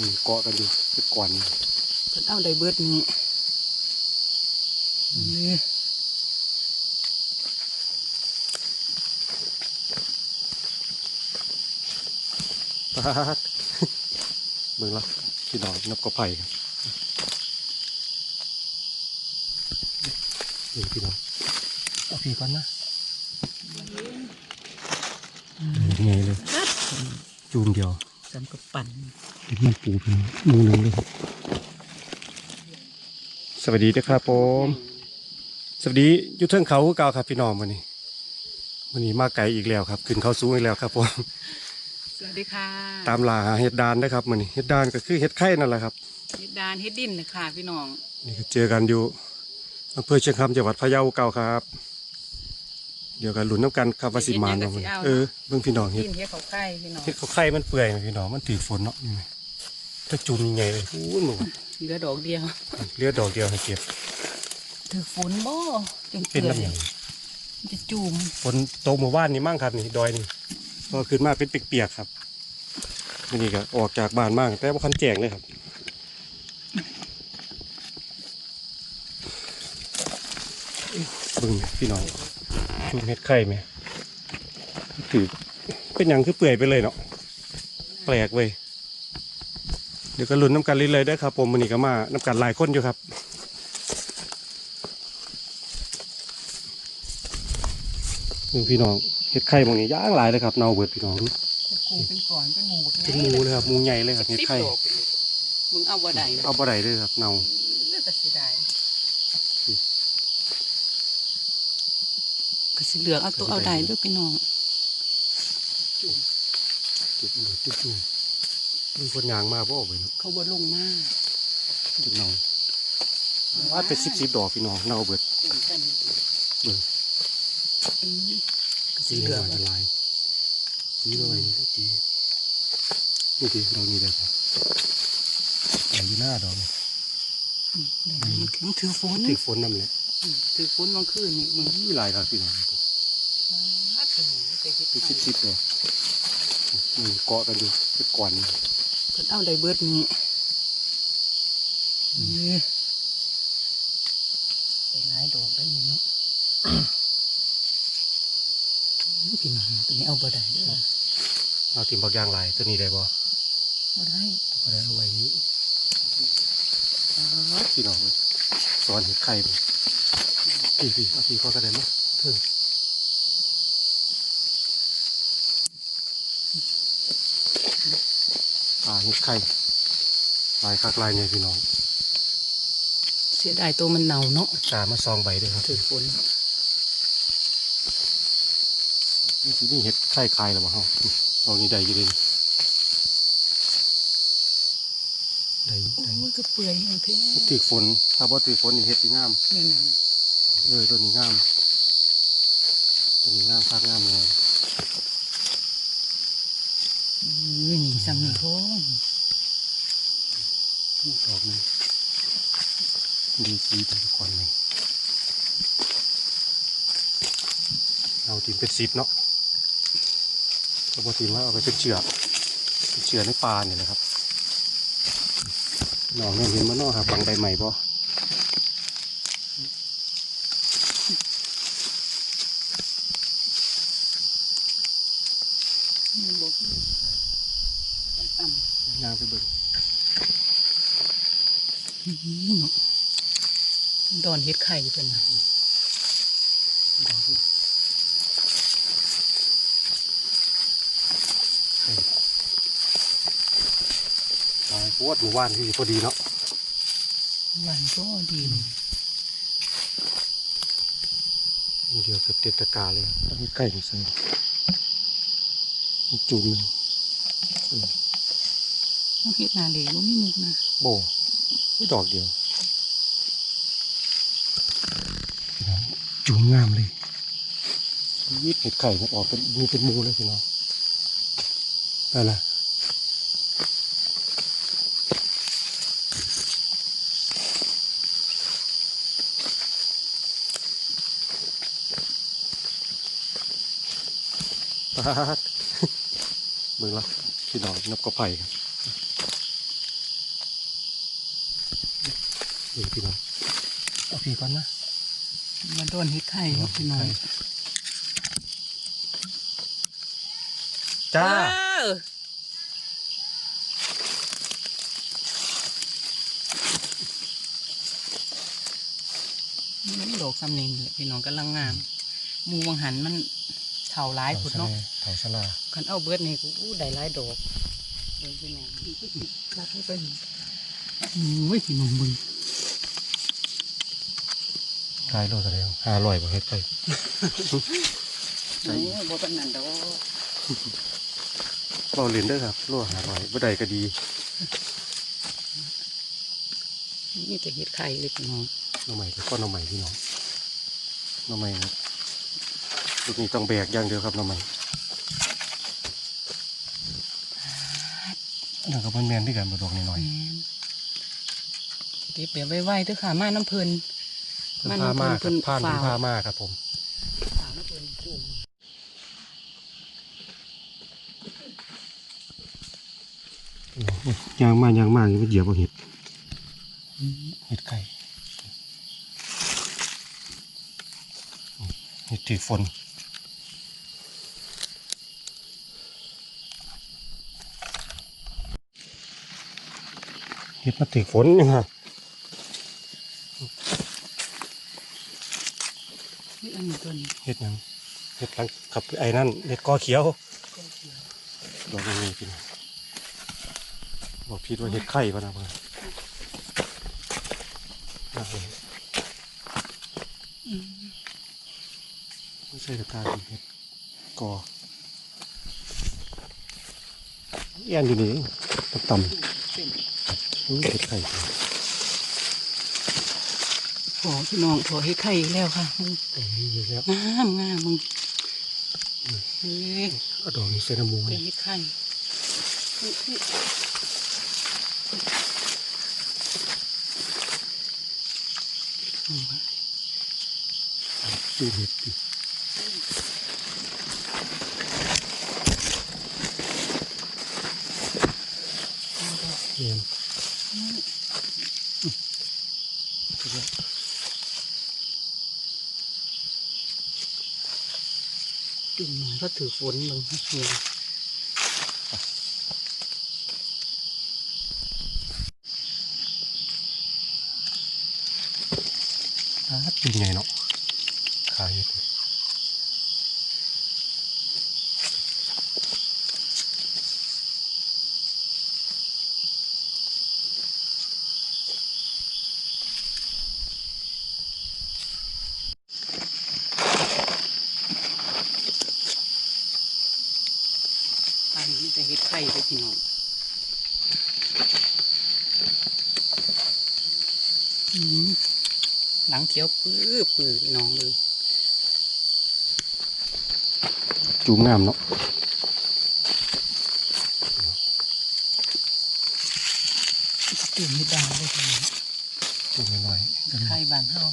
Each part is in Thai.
มีเกาะกันอยู่เป็นก่อนนี่เพิ่นเอาได้เบิดนี้นี่ปาดเบิ่งละพี่น้องนับกระไผ่ครับนี่พี่น้องเอาพี่ก่อนนะไงเลยจูมเดียว สำกับปั่นเป็นมันปูพี่น้องหมูหนึ่งเลยครับสวัสดีนะครับผมสวัสดีอยุทธเทิงเขาคือเก่าครับพี่น้องวันนี้วันนี้มาไกลอีกแล้วครับ ขึ้นเขาสูงอีกแล้วครับผมสวัสดีค่ะ ตามล่าหาเห็ดดานนะครับมันนี่เห็ดดานก็คือเห็ดไข่นั่นแหละครับเฮ็ดดานเฮ็ดดินนะคะพี่น้องนี่ก็เจอกันอยู่อำเภอเชียงคำจังหวัดพะเยาเก่าครับ เดี๋ยวกันหลุนน้ำกันครับว่าสิมานบ่มันเออเบิ่งพี่น้องเห็ดิดนเฮ็ดเขาไข่พี่น้องเห็ดเขาไข่มันเปื่อยไหมพี่น้องมันถือฝนเนาะนี่ไหมถ้าจุ่มยังไงเลยอู้หนูเหลือดอกเดียวเหลือดอกเดียวให้เก็บถือฝนบ่จนเป็นเปื่อยน้ำหยังมันจะจูมฝนตกหมู่บ้านนี่มั่งครับนี่ดอยนี่พอขึ้นมาเป็นเปียกๆครับนี่ก็ออกจากบ้านมากแต่ว่าคันแจงเลยครับเบิ่งพี่น้อง จุ่มเห็ดไข่ไหมถือเป็นหยังคือเปื่อยไปเลยเนาะแปลกเว้ยเดี๋ยวก็ลุ้นน้ำกันเรื่อยๆได้อครับผมมันนี้ก็มาน้ำกันหลายคนอยู่ครับเบิ่งพี่น้องเห็ดไข่หมองนี้ย่างหลายเลยครับเนาเบิดพี่น้องดูกูเป็นก่อนเป็นหมูบักเป็นหมูเลยครับหมูใหญ่เลยครับเห็ดไข่สิบดอกมึงเอาบ่ได้เอาบ่ได้เลยครับเนา เลือดแต่ สิได้ก็สิเหลือกเอาตัวเอาได้เด้อพี่น้องจุดเดือดจุดจุ่มมีคนยางมาบ่ออกไปเนาะเขาบ่ลงมาจุดเนาว่าเป็นสิบสิบดอกพี่น้องเนาเบิดจุ่มกันเบิ่งอืมก็สิสีเหเหลืลืออกงละลายสีละลายนี่ได้ดีนี่ดีเรานี่ได้ครับใหญ่อยู่หน้าดอกเลยอืมได้มันถึงถือฝนติดฝนน้ำเลยอืมถือฝนบางคืนนี่มึงนี่ลายครับพี่น้องฮัดถึงไป เฮ็ดเป็นไข่สิบสิบดอกนี่เกาะกันอยู่เป็นก่อนนี่เพิ่นเอาได้เบิดนี้นี่ไปหลายดอกได้นี่เนาะพี่น้องตัวนี้เอาบ่ได้เด้อเอาทีมบักยางลายตัวนี้ได้บ่บ่ได้บ่ได้เอาไว้นี้พี่น้องเลยสอนเห็ดไข่ไปพี่พี่เอาพี่ข้อกระไดมาเถิงอ่า เห็ดไข่ลายคักลายเนี่ยพี่น้อง เสียดายตัวมันเน่าเนาะตามาซองใบด้วยครับถือฝนนี่สินี่เห็ดไข่คลายแล้วบ่เฮาเอานี่ได้อยี่เลยได้อยู่ได้อโอ้ยู่ยก็เปื่อยอย่างเท่ถือฝน ถ้าบ่ถือฝนนี่เห็ดดีงามเนี่ยนะเออตัวนี้งามตัวนี้งามคักงามเลยเออนี่ ซ้ำนี่โอ้ดอกหนึงดีจีทุกคนเลยเราทีมเป็นสิบเนาะแล้วพอทีมว่าเอาไปเป็นเชือกเป็นเชือกในปลาเนี่ยแหละครับน้องเนี่ยเห็นมันเนาะครับบังใบใหม่ปะนบอกต่ำ ย่างไปเบิ่งๆอื้อหือเนาะดอนเฮ็ดไข่เพิ่นน่ะดอกนี้เอ้ยตายโคตรหมู่บ้านที่พอดีเนาะหวานก็ดีเลยนี่เดียวเกือบเต็มตะกร้าเลยครับต้องมีไก่ใส่อีกจุ่มหนึ่ง เอาเฮ็ดนาเหลวบ่มีมุกนะโบนี่ดอกเดียวพี่น้องจุ่มงามเลยยิบเห็ดไข่เนี่ยออกเป็นมีเป็นหมูเลยพี่น้องนั่นนะปาดเบิ่งละพี่น้องนับกระไผ่ครับ ดูพี่น้องเอาพี่ก่อนนะมาโดนเฮ็ดไข่ครับพี่น้องจ้าเออมันดอกสำเนียงเลยพี่น้องกำลังงามหมูวังหันมันเถาร้ายพุดเนาะเถาชะลาคันเอาเบิดนี่กูอู้ได้หลายดอกเบิ่งพี่น้องรักให้เป็นโอ้ยพี่น้องเบิ่ง ขายโลเท่าไหร่ห้าร้อยบ่เฮ็ดไปโอ้ยบ่เป็นนั่นดอกเราเรียนได้อครับโลห้าร้อยบ่ได้ก็ดีนี่จะเฮ็ดไข่เลยพี่น้องหน้องใหม่ก็ก้อนหน้องใหม่พี่น้องหน้องใหม่ครับลูกนี้ต้องแบกอย่างเดียวครับหน้องใหม่นั่นก็มันแมนที่กันบ่ดอกนิดหน่อยแม่นเก็บแบบไว้ๆเด้อค่ะมาน้ำเพิ่น เพิ่นพามากครับผ่านเพิ่นพามากครับผมฝากน้ำเพิ่นจุ่มยางมากยางมากมันเหยียบเอาเห็ดเห็ดไก่เห็ดถือฝนเห็ดมาถือฝนยังไง นี่อันนี้ตัวนี้ เห็ดหยังเห็ดหลังขับไอ้นั่นเห็ดกอเขียวเขียวดอกนี้พี่น้องบอกผิดว่าเห็ดไข่ปะนะเพื่อนน่าเห็นอืมไม่ใช่กระตาเห็ดกอเอียนอยู่นี่ต่ำๆเห็ดไข่ โอ้พี่น้องโถเฮ็ดไข่อีกแล้วค่ะอืมแต่นี่อยู่แล้วงามงามมึงเฮ้ยเอาดอกนี้เซนามูเป็นเฮ็ดไข่อุ๊ยอุ๊ยอืมดูเห็ดดิเห็น จุ่มหน่อยก็ถือฝนมึงเฮียอ่าเป็นไงเนาะขาเห็ดนี่ อันนี้จะเฮ็ดไข่เลยพี่น้องอืมหลังเขียวปื้อปื้อพี่น้องเลยจูงงามเนาะตื่นไม่ได้เลยพี่น้องจูงน้อยๆกันไข่บานเฮา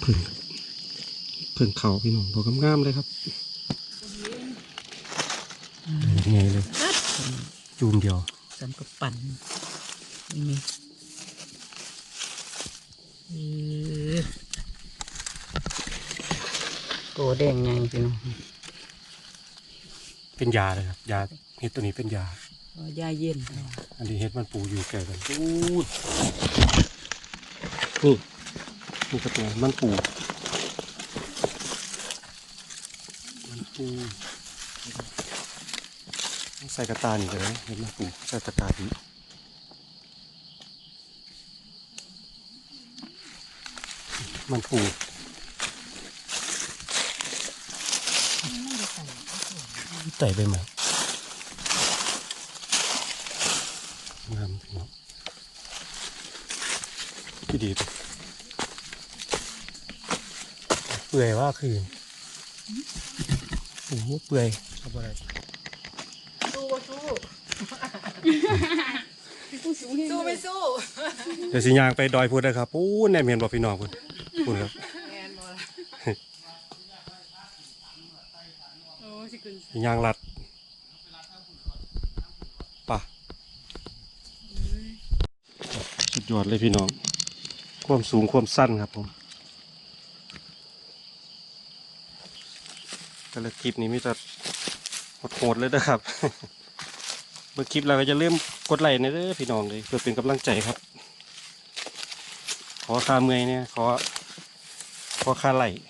เพิ่งเพิ่งเขาพี่น้องดอกงามๆเลยครับไงเลยจูมเดียวสำกับปั่นนี่เออโกแดงไงพี่น้องเป็นยาเลยครับยาเห็ดตัวนี้เป็นยาเอายาเย็น อันนี้เห็ดมันปูอยู่แก่กันอู้ดนี่นี่ก็ตัวมันปู มัน ปูต้องใส่กระตานี่เลยเห็ดมันปูใส่กระตาดีมันปูไต่ไปไหมงามพี่น้องพี่ดีตัวเปื่อยว่าคือ โอ้โหเปื่อยทำอะไรสู้บ่สู้สู้ไม่สู้เดี๋ยวสิยางไปดอยพูดนะครับปู้แนมเห็นบ่พี่น้องคุณคุณครับแอนบ่ลอ้สิคุางหลัดป่ะสุดยอดเลยพี่น้อง ความสูงความสั้นครับผม แต่ละคลิปนี้มีแต่โหดๆเลยนะครับ เมื่อคลิปเราก็จะเริ่มกดไลค์นะเด้อพี่น้องเลยเพื่อเป็นกำลังใจครับ ขอค่าเมื่อยเนี่ยขอขอค่าไลค์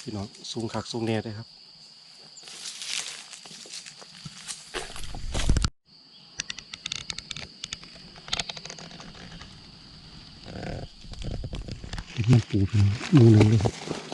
พี่น้องสูงคักสูงแน่เลยครับมันปูเป็นมือหนึ่งเลยครับ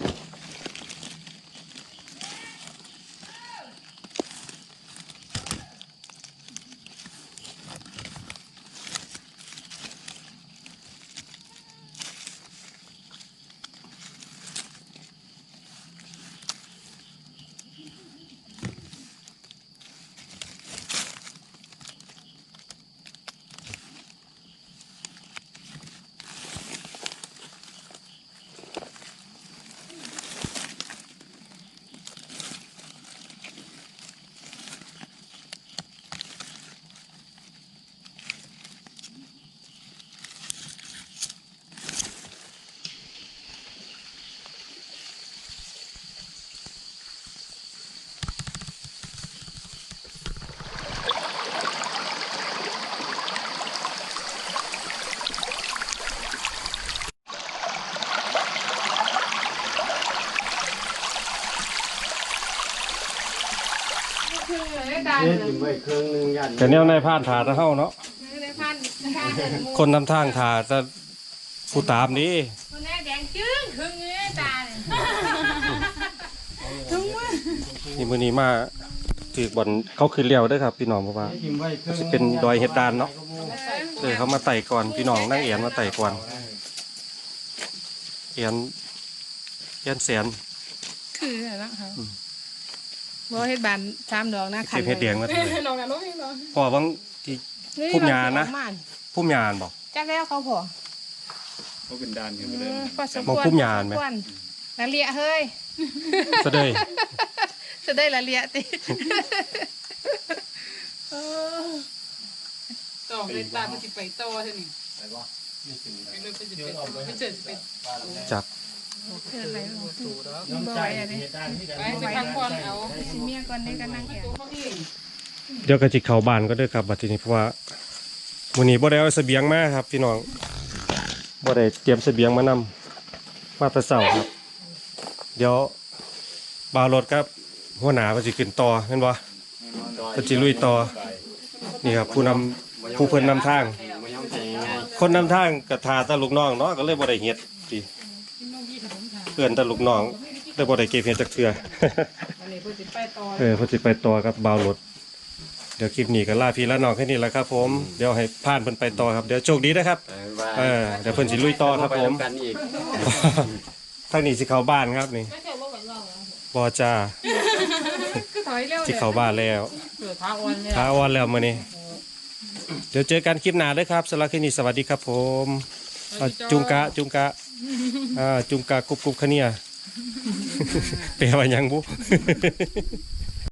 แต่แนวในผ่านถาจะเข้าเนาะคนนำทางถาจะผู้ตามนี้คนแรกแดงจึ้งครึ่งเงี้ยตาเนี่ยนี่มือนี้มาถือบอลเขาขึ้นเลี้ยวเด้วยครับพี่น้องเพราะว่าจะเป็นดอยเห็ดดานเนาะ เออเขามาไต่ก่อนพี่น้องนั่งเอียนมาไต่ก่อนเอียนเอียนแสนคืออะไรนะคะอืม บ่เฮ็ดบานสามดอกนะขันเก็บเห็ดแดงมาเลยดอกกันลูกนี่เนาะพอบางที่ พุ่มยานะ พุ่มยานบอกจักแล้วเขาพอเขาเป็นด้านขึ้นไปอืเลยมพอสมมองควรพุ่มยานไหมพอสควรละเลียเฮ้ยซะเลยจะได้ละเลียติต่อเลยตามันสิไปโตเท่านี้ไปเลยไปสิเป็นไปเจอสิเป็นจับ เกิดอะไรบ่ไหวอะเด้ไปสิพักผ่อนเอาสิเมียก่อนได้ก็นั่งเอียงตัวเขาเองเดี๋ยวก็จิเข้าบ้านก็เด้อครับบัดทีนี้เพราะว่ามื้อนี้บ่ได้เอาเสบียงมาครับ พี่น้องบ่ได้เตรียมเสบียงมานำมาแต่เช้าครับ เดี๋ยวบ่าวรถครับหัวหน้าเพิ่นสิขึ้นต่อแม่นบ่เพิ่นสิลุยต่อนี่ครับผู้นำผู้เพิ่นนำทาง คนนำทางก็ทาแตาลูกน้องเนาะก็เลยบ่ได้เฮ็ดติ เพื่อนแตาลูกน้องเลยบ่ได้เก็บเฮ็ดจักเทื่ออันนี้เพิ่นสิไปต่อเออเพอสิไปต่อกับบาวรถเดี๋ยวคลิปนี้ก็ลาพี่ละน้องแค่นี้แหละครับ ผมเดี๋ยวให้ผ่านเพิ่นไปต่อครับเดี๋ยวโชคดีนะครับเออเดี๋ยวเพิ่นสิลุยต่อครับผมกันอีกทางนี้สิเข้าบ้านครับนี่บอจ้าคือถอยเร็วสิเข้าบ้านแล้วเสือท้าอ่อนเนี่ยท้าออนแล้วมื้อนี้เดี๋ยวเจอกันคลิปหน้าเด้อครับสำหรับคลิปนี้สวัสดีครับผมอ่าจุงกะจุงกะ อ่าจุงกากรุบกุบคะเนียแปลว่าหยังบุ